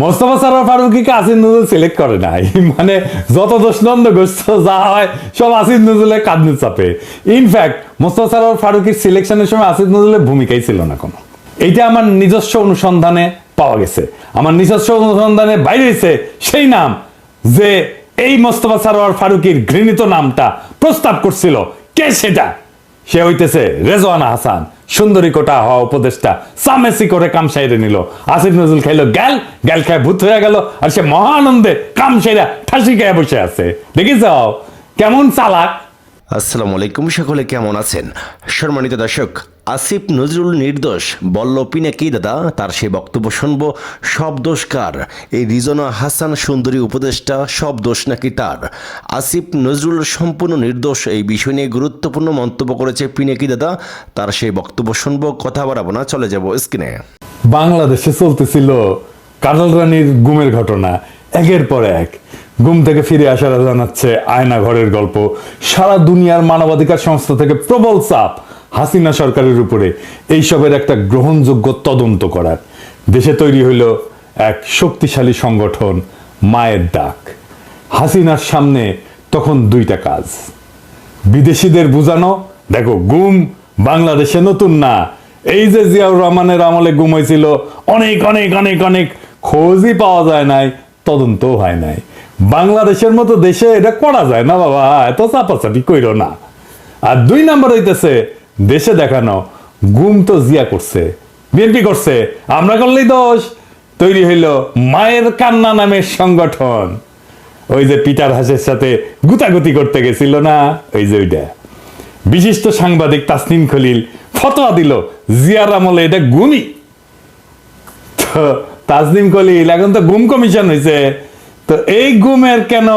মোস্তফা সারোয়ার ফারুকিকে আসিফ নজরুল সিলেক্ট করে নাই। মানে যত দোষ নন্দ গোষ্ঠ যা হয়, সব আসিফ নজরুলের কাঁদনে চাপে। ইনফ্যাক্ট মোস্তফা সারোয়ার ফারুকির সিলেকশনের সময় আসিফ নজরুলের ভূমিকাই ছিল না কোনো। এইটা আমার নিজস্ব অনুসন্ধানে পাওয়া গেছে। আমার নিজস্ব অনুসন্ধানে বাইরে হয়েছে সেই নাম যে এই মোস্তফা সারোয়ার ফারুকির ঘৃণিত নামটা প্রস্তাব করছিল, কে সেটা? সে হইতেছে রেজওয়ানা হাসান। সুন্দরী কোটা হওয়া উপদেশটা সামেসি করে কাম সাইরে নিল। আসিফ নজরুল খাইলো গ্যাল গ্যাল খায় ভূত হয়ে গেল আর সে মহানন্দে কাম সাইরা ঠাসি খায় বসে আছে। দেখিস কেমন চালাক? আসসালামু আলাইকুম, সকলে কেমন আছেন? সম্মানিত দর্শক আসিফ নজরুল নির্দোষ বলল পিনাকি দাদা? তার সেই বক্তব্য শুনব, সব দোষ কার? এই রিজনা হাসান সুন্দরী উপদেষ্টা, সব দোষ নাকি তার? আসিফ নজরুল সম্পূর্ণ নির্দোষ, এই বিষয় নিয়ে গুরুত্বপূর্ণ মন্তব্য করেছে পিনাকি দাদা? তার সেই বক্তব্য শুনব, কথা বাড়াবো না, চলে যাব স্ক্রিনে। বাংলাদেশে চলতেছিল কাজল রানীর গুমের ঘটনা, একের পর এক। গুম থেকে ফিরে আসারা জানাচ্ছে আয়না ঘরের গল্প। সারা দুনিয়ার মানবাধিকার সংস্থা থেকে প্রবল চাপ। হাসিনা সরকারের উপরে এইসবের একটা গ্রহণযোগ্য তদন্ত করার। দেশে তৈরি হইল এক শক্তিশালী সংগঠন, মায়ের ডাক। হাসিনার সামনে তখন দুইটা কাজ। বিদেশিদের বুঝানো, দেখো, গুম, বাংলাদেশে নতুন না। এই যে জিয়াউর রহমানের আমলে গুম হয়েছিল, অনেক অনেক অনেক অনেক খোঁজই পাওয়া যায় নাই, তদন্তও হয় নাই। বাংলাদেশের মতো দেশে এটা করা যায় না বাবা, এত চাপাচাপি কইরো না। আর দুই নাম্বার হইতেছে দেশে দেখানো গুম তো জিয়া করছে, বিএনপি করছে, আমরা করলেই দোষ। তৈরি হইল মায়ের কান্না নামের সংগঠন। ওই যে পিটার হাসের সাথে গুতাগুতি করতে গেছিল না? ওই যে ওইটা। বিশিষ্ট সাংবাদিক তাসনিম খলিল ফতোয়া দিল, জিয়ার আমলে এটা গুমি তো তাসনিম খলিল, এখন তো গুম কমিশন হয়েছে তো এই গুমের কেন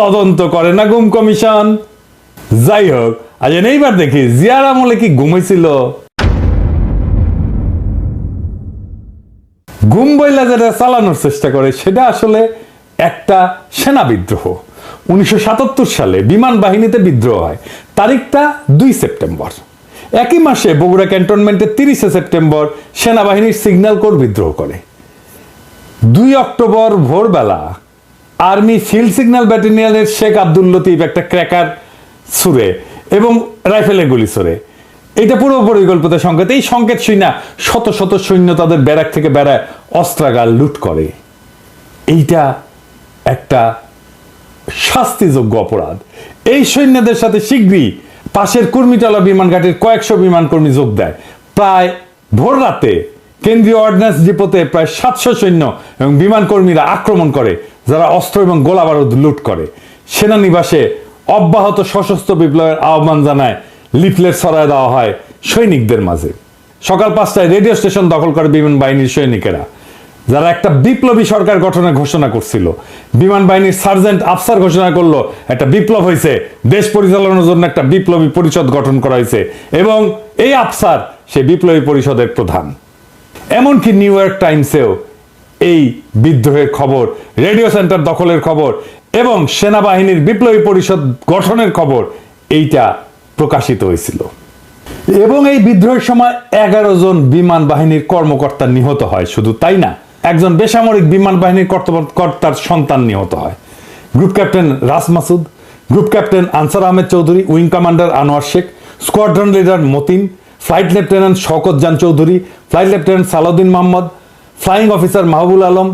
তদন্ত করে না গুম কমিশন? যাই হোক আজ এইবার দেখি, জিয়ার আমলে কি ঘুমাইছিল গুম বইলা যেটা চালানোর চেষ্টা করে, সেটা আসলে একটা সেনা বিদ্রোহ। উনিশশো সাতাত্তর সালে বিমান বাহিনীতে বিদ্রোহ হয়, তারিখটা দুই সেপ্টেম্বর। একই মাসে বগুড়া ক্যান্টনমেন্টে তিরিশে সেপ্টেম্বর সেনাবাহিনীর সিগন্যাল কোর বিদ্রোহ করে। দুই অক্টোবর ভোরবেলা আর্মি ফিল্ড সিগন্যাল ব্যাটালিয়নের শেখ আব্দুল লতিফ একটা ক্র্যাকার ছুড়ে এবং রাইফেলের গুলি ছুড়ে। এটা পুরো পরিকল্পিত সংকেত। এই সংকেত না শত শত সৈন্য তাদের ব্যারাক থেকে বেড়ায় অস্ত্রাগার লুট করে। এইটা একটা শাস্তিযোগ্য অপরাধ। এই সৈন্যদের সাথে শীঘ্রই পাশের কুর্মিটলা বিমান ঘাটের কয়েকশো বিমান কর্মী যোগ দেয়। প্রায় ভোর রাতে কেন্দ্রীয় অর্ডিন্যান্স ডিপোতে প্রায় সাতশো সৈন্য এবং বিমান কর্মীরা আক্রমণ করে, যারা অস্ত্র এবং গোলা বারুদ লুট করে। সেনানিবাসে অব্যাহত সশস্ত্র বিপ্লবের আহ্বান জানায় লিফলেট ছড়ায় দেওয়া হয় সৈনিকদের মাঝে। সকাল পাঁচটায় রেডিও স্টেশন দখল করে বিমান বাহিনীর সৈনিকেরা, যারা একটা বিপ্লবী সরকার গঠনের ঘোষণা করছিল। বিমান বাহিনীর সার্জেন্ট আফসার ঘোষণা করল, একটা বিপ্লব হয়েছে, দেশ পরিচালনার জন্য একটা বিপ্লবী পরিষদ গঠন করা হয়েছে এবং এই আফসার সে বিপ্লবী পরিষদের প্রধান। এমনকি নিউ ইয়র্ক টাইমসেও এই বিদ্রোহের খবর, রেডিও সেন্টার দখলের খবর এবং সেনাবাহিনীর বিপ্লবী পরিষদ গঠনের খবর এইটা প্রকাশিত হয়েছিল। এবং এই বিদ্রোহের সময় এগারো জন বিমান বাহিনীর কর্মকর্তা নিহত হয়, শুধু তাই না, একজন বেসামরিক বিমান বাহিনীর কর্তার সন্তান নিহত হয়। Group captain Ras Masud, group captain Ansar Ahmed Chowdhury, wing commander Anwar Sheikh, squadron leader Matin, flight lieutenant Shawkat Jan Chowdhury, flight lieutenant Salauddin Mohammad, flying officer Mahbul Alam,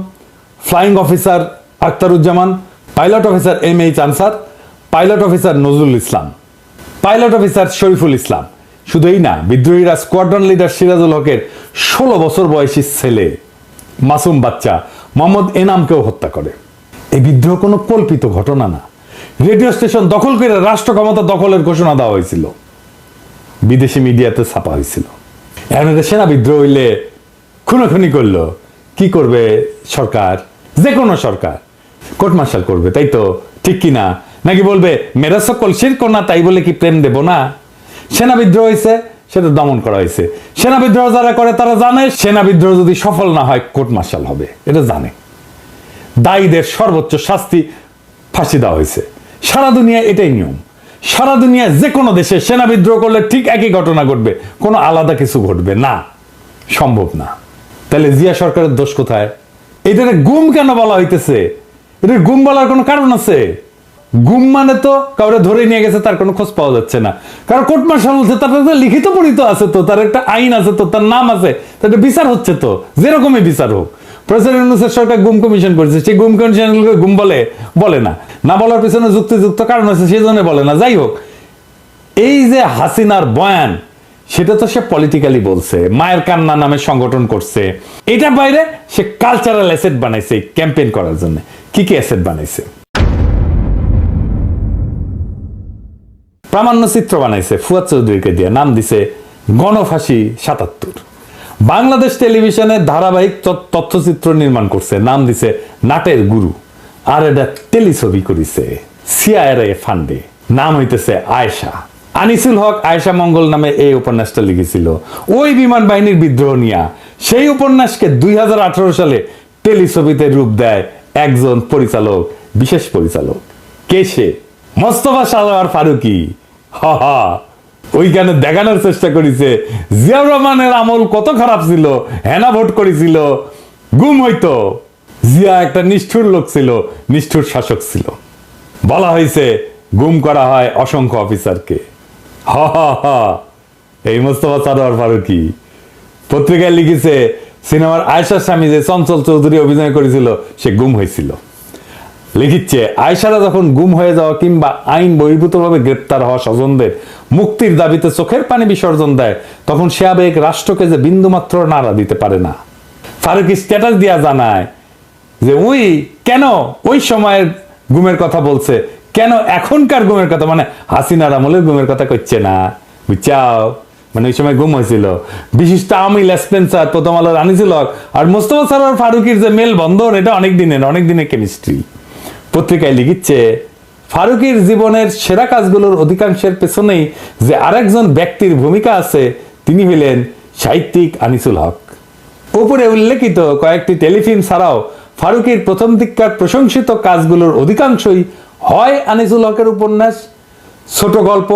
flying officer Akhtaruzzaman pilot officer M H Ansar, pilot officer Nazrul Islam, pilot officer Shariful Islam. শুধু এই না, বিদ্রোহীরা squadron leader Sirajul হকের ষোলো বছর বয়সী ছেলে, মাসুম বাচ্চা, মোহাম্মদ এনামকেও হত্যা করে। এই বিদ্রোহ কোনো কল্পিত ঘটনা না। রেডিও স্টেশন দখল করে রাষ্ট্র ক্ষমতা দখলের ঘোষণা দেওয়া হয়েছিল। বিদেশি মিডিয়াতে ছাপা হয়েছিল। এখন এদের সেনা বিদ্রোহ হইলে খুনোখুনি করল। কি করবে সরকার? যে কোনো সরকার। কোর্ট মার্শাল করবে, তাই তো? ঠিক কি না? নাকি বলবে, মেরা সকল শির না, তাই বলে কি প্রেম দেব না? সেনা বিদ্রোহ হয়েছে, সেটা দমন করা হয়েছে। সেনা বিদ্রোহ যারা করে, তারা জানে, সেনা বিদ্রোহ যদি সফল না হয়, কোর্ট মার্শাল হবে। এটা জানে। দায়ীদের সর্বোচ্চ শাস্তি ফাঁসি দেওয়া হয়েছে। সারা দুনিয়া এটাই নিয়ম। সারা দুনিয়া যে কোনো দেশে সেনা বিদ্রোহ করলে ঠিক একই ঘটনা ঘটবে। কোনো আলাদা কিছু ঘটবে না। সম্ভব না। তাহলে জিয়া সরকারের দোষ কোথায়? এটারে গুম কেন বলা হইতেছে? এটা গুম বলার কোনো কারণ আছে? গুম মানে তো কাউরে ধরে নিয়ে গেছে, তার কোনো খোঁজ পাওয়া যাচ্ছে না। কারণ কোর্ট মার্শাল হচ্ছে, তার তো লিখিত পরিত আছে তো, তার একটা আইন আছে তো, তার নাম আছে, তার বিচার হচ্ছে তো, যেরকমই বিচার হোক। প্রেসিডেন্ট সরকার গুম কমিশন করেছে, সেই গুম গুম বলে বলে না। না বলার পিছনে যুক্তিযুক্ত কারণ আছে, সেই জন্য বলে না। যাই হোক, এই যে হাসিনার বয়ান, সেটা তো সে পলিটিক্যালি বলছে, মায়ের কান্না নামে সংগঠন করছে। এটা বাইরে সে কালচারাল অ্যাসেট বানাইছে ক্যাম্পেইন করার জন্য। কি কি অ্যাসেট বানাইছে? প্রামাণ্য চিত্র বানাইছে, ফুয়াদ চৌধুরীকে দিয়ে। নাম দিছে গণফাঁসি সাতাত্তর। বাংলাদেশ টেলিভিশনে ধারাবাহিক তথ্যচিত্র নির্মাণ করছে। নাম দিছে নাটের গুরু। আর এটা টেলিছবি করিছে সিআইআরএ ফান্ডে। নাম হইতেছে আয়েশা। আনিসুল হক, আয়েশা মঙ্গল নামে এই উপন্যাসটা লিখেছিল। ওই বিমান বাহিনীর বিদ্রোহ নিয়া সেই উপন্যাসকে দুই হাজার আঠারো সালে টেলিছবিতে রূপ দেয় একজন পরিচালক, বিশেষ পরিচালক। কে সে? মোস্তফা সালোয়ার ফারুকি। হা হা। ওইখানে দেখানোর চেষ্টা করেছে, জিয়াউর রহমানের আমল কত খারাপ ছিল, হেনা ভোট করেছিল, গুম হইতো। জিয়া একটা নিষ্ঠুর লোক ছিল, নিষ্ঠুর শাসক ছিল। বলা হয়েছে, গুম করা হয় অসংখ্য অফিসারকে। হ হ হ। এই মোস্তফা সারোয়ার ফারুকি। পত্রিকায় লিখেছে সিনেমার আয়সার স্বামী যে চঞ্চল চৌধুরী অভিনয় করেছিল, সে গুম হয়েছিল। লিখিচ্ছে আয়সারা যখন গুম হয়ে যাওয়া কিংবা আইন বহির্ভূতভাবে গ্রেপ্তার হওয়া স্বজনদের মুক্তির দাবিতে চোখের পানি বিসর্জন দেয়, তখন সে আবেগ রাষ্ট্রকে যে বিন্দুমাত্র নাড়া দিতে পারে না। ফারুকি স্ট্যাটাস দিয়া জানায় যে ওই কেন ওই সময়ের গুমের কথা বলছে? কেন এখনকার গুমের কথা? মানে হাসিনার আমলের গুমের কথা করছে না। বুঝছাও? মানে ওই সময় গুম হয়েছিল। বিশিষ্ট আমিল স্পেন্সার প্রথম আলোর আনিছিল আর মোস্তফা সারোয়ার ফারুকির যে মেল বন্ধন, এটা অনেক দিনের অনেক দিনের কেমিস্ট্রি পত্রিকায় লিখিচ্ছে ফারুকির জীবনের সেরা কাজগুলোর অধিকাংশের পেছনেই যে আরেকজন ব্যক্তির ভূমিকা আছে, তিনি হইলেন সাহিত্যিক আনিসুল হক। উপরে উল্লেখিত কয়েকটি টেলিফিল্ম ছাড়াও ফারুকের প্রথম দিককার প্রশংসিত কাজগুলোর অধিকাংশই হয় আনিসুল হকের উপন্যাস, ছোট গল্প,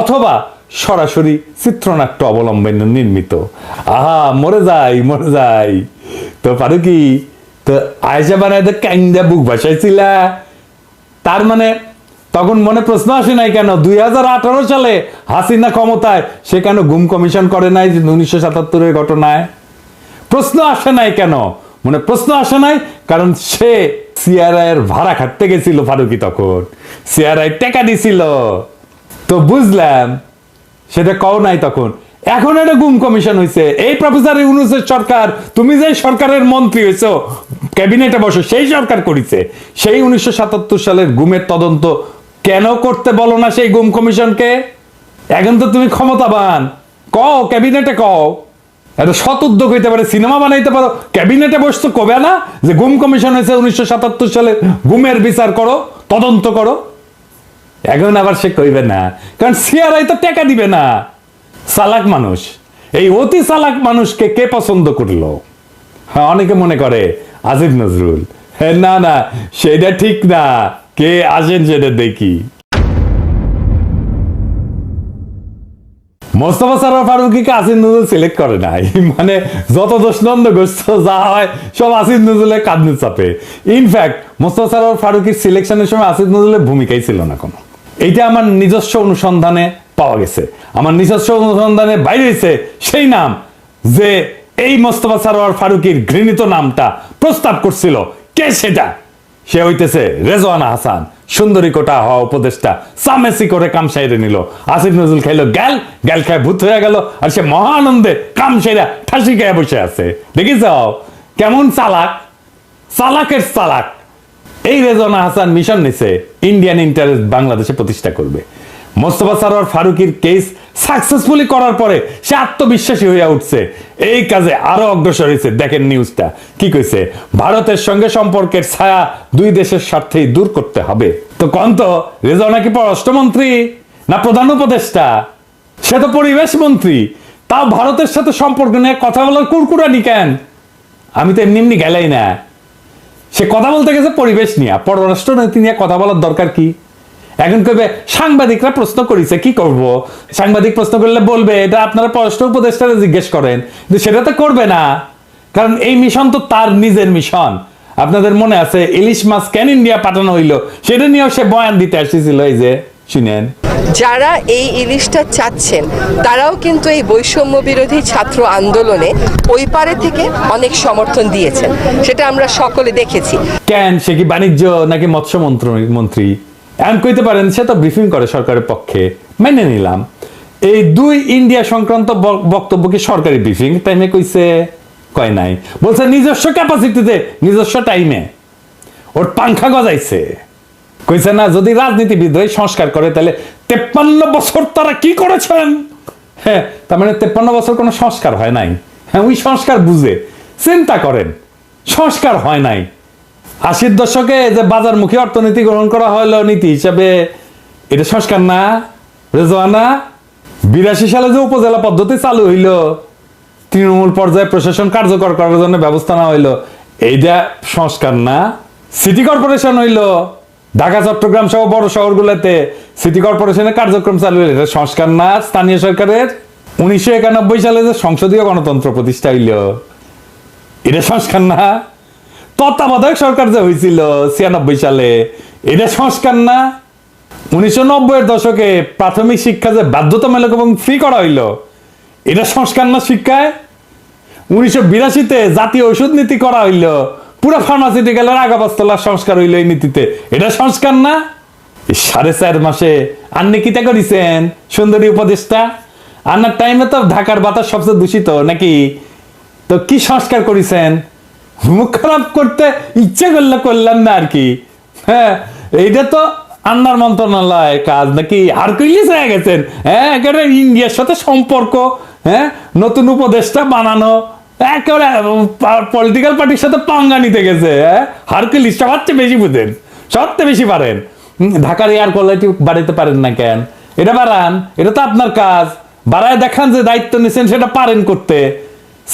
অথবা সরাসরি চিত্রনাট্য অবলম্বনে নির্মিত। আহা, মরে যাই মরে যাই। তো ফারুকি তো আয়সা বানায় তো কাইন্দা বুক ভাসাইছিলা। তার মানে তখন মনে প্রশ্ন আসে নাই কেন? দুই হাজার আঠারো সালে হাসিনা ক্ষমতায় সে কেন গুম কমিশন করে নাই উনিশশো সাতাত্তরের ঘটনায়? প্রশ্ন আসে নাই কেন? মনে প্রশ্ন আসে নাই কারণ সে সিআরআই এর ভাড়া খাটতে গেছিল ফারুকি তখন। সিআরআই টেকা দিছিল। তো বুঝলাম সেটা কও নাই তখন। এখন এটা গুম কমিশন হয়েছে এই প্রফেসর ইউনুসের সরকার, তুমি যে সরকারের মন্ত্রী হয়েছো ক্যাবিনেটে বসো, সেই সরকার করেছে। সেই উনিশশো সাতাত্তর সালের গুমের তদন্ত কেন করতে বলো না সেই গুম কমিশনকে? এখন তো তুমি ক্ষমতাবান। কও, ক্যাবিনেটে কও। একটা সৎ উদ্যোগ হইতে পারে, সিনেমা বানাইতে পারো। ক্যাবিনেটে বসতো কবে না? যে গুম কমিশন হয়েছে উনিশশো সাতাত্তর সালে গুমের বিচার করো, তদন্ত করো। এখন আবার সে কইবে না। কারণ সিআরআই তো টাকা দিবে না। চালাক মানুষ। এই অতি চালাক মানুষকে কে পছন্দ করল? হ্যাঁ অনেকে মনে করে আজিব নজরুল। হ্যাঁ না না, সেটা ঠিক না। কে আসেন সেটা দেখি। মোস্তফা সারোয়ার ফারুকিকে আসিফ নজরুল সিলেক্ট করে নাই। মানে যত দোষ নন্দ গোষ্ঠ যা হয়, সব আসিফ নজরুলের কাঁদনে চাপে। ইনফ্যাক্ট মোস্তফা সারোয়ার ফারুকির সিলেকশনের সময় আসিফ নজরুলের ভূমিকাই ছিল না কোনো। এইটা আমার নিজস্ব অনুসন্ধানে পাওয়া গেছে। আমার নিজস্ব অনুসন্ধানে বাইরে হয়েছে সেই নাম যে এই মোস্তফা সারোয়ার ফারুকির ঘৃণিত নামটা প্রস্তাব করছিল। কে সেটা? সে হইতেছে রেজওয়ানা হাসান, সুন্দরী কোটা হওয়া উপদেষ্টা। সামেসি করে কাম সাইরে নিল। আসিফ নজরুল খাইলো গ্যাল গ্যাল খায় ভূত হয়ে গেল আর সে মহা আনন্দে কাম সাইরা ঠাসি গায়ে বসে আছে। দেখি যাও কেমন চালাক? চালাকের চালাক। এই রেজওয়ানা হাসান মিশন নিছে ইন্ডিয়ান ইন্টারেস্ট বাংলাদেশে প্রতিষ্ঠা করবে। মোস্তফা সারোয়ার ফারুকির কেস সাকসেসফুলি করার পরে সে আত্মবিশ্বাসী হয়ে উঠছে। এই কাজে আরও অগ্রসর হয়েছে দেখেন নিউজটা কি কইছে? ভারতের সঙ্গে সম্পর্কের ছায়া দুই দেশের স্বার্থেই দূর করতে হবে। তো কন্ত রেজওয়ানা কি পররাষ্ট্রমন্ত্রী না প্রধান উপদেষ্টা? সে তো পরিবেশ মন্ত্রী। তাও ভারতের সাথে সম্পর্ক নিয়ে কথা বলার কুরকুরানি কেন? আমি তো এমনি এমনি গেলাই না। সে কথা বলতে গেছে পরিবেশ নিয়ে। পররাষ্ট্র নীতি নিয়ে কথা বলার দরকার কি? এখন কবে সাংবাদিকরা প্রশ্ন করেছে, কি করব? সাংবাদিক প্রশ্ন করলে বলবে, এটা আপনারা পররাষ্ট্র উপদেষ্টারা জিজ্ঞেস করেন, কিন্তু সেটা তো করবে না। কারণ এই মিশন তো তার নিজের মিশন। আপনাদের মনে আছে, ইলিশ মাছ কেন ইন্ডিয়া পাঠানো হইল? সেটা নিয়েও সে বয়ান দিতে আসতেছিল এই যে, শুনেন। যারা এই ইলিশটা চাচ্ছেন, তারাও কিন্তু এই বৈষম্য বিরোধী ছাত্র আন্দোলনে ওই পারে থেকে অনেক সমর্থন দিয়েছেন। সেটা আমরা সকলে দেখেছি। কেন? সে কি বাণিজ্য নাকি মৎস্য মন্ত্রী এমন কইতে পারেন, সে তো ব্রিফিং করে সরকারের পক্ষে। মেনে নিলাম। এই দুই ইন্ডিয়া সংক্রান্ত বক্তব্য কি সরকারি ব্রিফিং টাইমে কইছে, কয় নাই। বলছে, নিজস্ব ক্যাপাসিটিতে নিজস্ব টাইমে ওর পাংখা গজাইছে। কইছে না, যদি রাজনীতিবিদ হয়ে সংস্কার করে, তাহলে তেপ্পান্ন বছর তারা কি করেছেন? হ্যাঁ তার মানে তেপ্পান্ন বছর কোনো সংস্কার হয় নাই। হ্যাঁ ওই সংস্কার বুঝে, চিন্তা করেন, সংস্কার হয় নাই। আশির দশকে যে বাজারমুখী অর্থনীতি গ্রহণ করা হলো নীতি হিসাবে, এটা সংস্কার না, রেজওয়ানা বিরাশি সালে যে উপজেলা পদ্ধতি চালু হইল, তৃণমূল পর্যায়ে প্রশাসন কার্যকর করার জন্য ব্যবস্থা নেওয়া হইল, এইটা সংস্কার না? সিটি কর্পোরেশন হইল ঢাকা, চট্টগ্রাম সহ বড় শহরগুলোতে সিটি কর্পোরেশনের কার্যক্রম চালু এটা সংস্কার না, স্থানীয় সরকারের উনিশশো একানব্বই সালে যে সংসদীয় গণতন্ত্র প্রতিষ্ঠা হইল, এটা সংস্কার না। তত্ত্বাবধায়ক সরকার যে হয়েছিল ছিয়ানব্বই সালে, এটা সংস্কার না। উনিশশো নব্বইয়ের দশকে প্রাথমিক শিক্ষা যে বাধ্যতামূলক এবং ফ্রি করা হইল, এটা সংস্কার না শিক্ষায়। উনিশশো বিরাশিতে জাতীয় ওষুধ নীতি করা হইল পুরো ফার্মাসিউটিক্যালের আগাবাস্তলার সংস্কার হইল এই নীতিতে। এটা সংস্কার না? সাড়ে চার মাসে। আন্নি কিতা করিছেন, সুন্দরী উপদেশটা আন্নার টাইমে তো ঢাকার বাতাস সবচেয়ে দূষিত, নাকি? তো কি সংস্কার করেছেন? মুখ খারাপ করতে ইচ্ছে করলে করলাম না আর কি। হ্যাঁ এইটা তো আন্নার মন্ত্রণালয় কাজ, নাকি আর হারকুলিস হয়ে গেছেন? হ্যাঁ ইন্ডিয়ার সাথে সম্পর্ক হ্যাঁ নতুন উপদেশটা বানানো একেবারে পলিটিক্যাল পার্টির সাথে পাঙ্গা নিতে গেছে হ্যাঁ? সবচেয়ে বেশি বুঝেন, সবচেয়ে বেশি পারেন। ঢাকার এয়ার কোয়ালিটি বাড়াইতে পারেন না কেন? এটা বাড়ান, এটা তো আপনার কাজ। বাড়ায় দেখান যে দায়িত্ব নিছেন, সেটা পারেন করতে।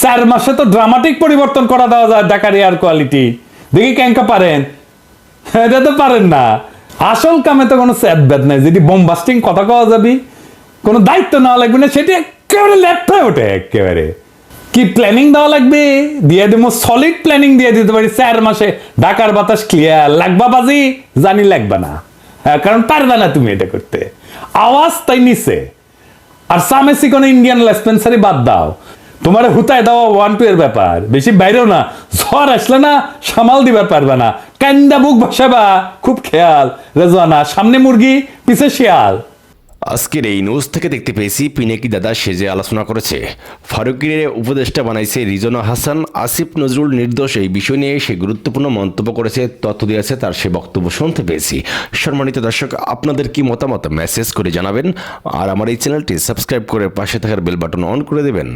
চার মাসে তো ড্রামাটিক পরিবর্তন করা দেওয়া যায় ঢাকার এয়ার কোয়ালিটি দেখি ক্যাঙ্কা পারেন? এটা তো পারেন না। আসল কামে তো কোনো স্যাদ ব্যাদ নাই। যদি বোমবাস্টিং কথা কওয়া যাবি, কোনো দায়িত্ব নেওয়া লাগবে না, সেটি একেবারে হয়ে ওঠে, একেবারে। কি প্ল্যানিং দেওয়া লাগবে? দিয়ে দেবো সলিড প্ল্যানিং দিয়ে দিতে পারি চার মাসে। ঢাকার বাতাস ক্লিয়ার লাগবা বাজি? জানি লাগবা না। হ্যাঁ কারণ পারবে না তুমি এটা করতে। আওয়াজ তাই নিছে। আর সামেসি কোনো ইন্ডিয়ান লেসপেন্সারি বাদ দাও। তোমার হুতায় দেওয়া ওয়ান টু এর ব্যাপার। বেশি বাইরেও না। ঝড় আসলে না, সামাল দিবার পারবে না। কান্দা বুক ভাসাবা। খুব খেয়াল। রেজওয়ানা, সামনে মুরগি, পিছে শিয়াল। আজকের এই নিউজ থেকে দেখতে পেয়েছি পিনাকি দাদা সেজে আলোচনা করেছে। ফারুকির উপদেষ্টা বানাইছে রিজনা হাসান। আসিফ নজরুল নির্দোষ এই বিষয় নিয়ে সে গুরুত্বপূর্ণ মন্তব্য করেছে, তথ্য দিয়েছে, তার সে বক্তব্য শুনতে পেয়েছি। সম্মানিত দর্শক, আপনাদের কি মতামত মেসেজ করে জানাবেন। আর আমার এই চ্যানেলটি সাবস্ক্রাইব করে পাশে থাকার বেল বাটন অন করে দেবেন।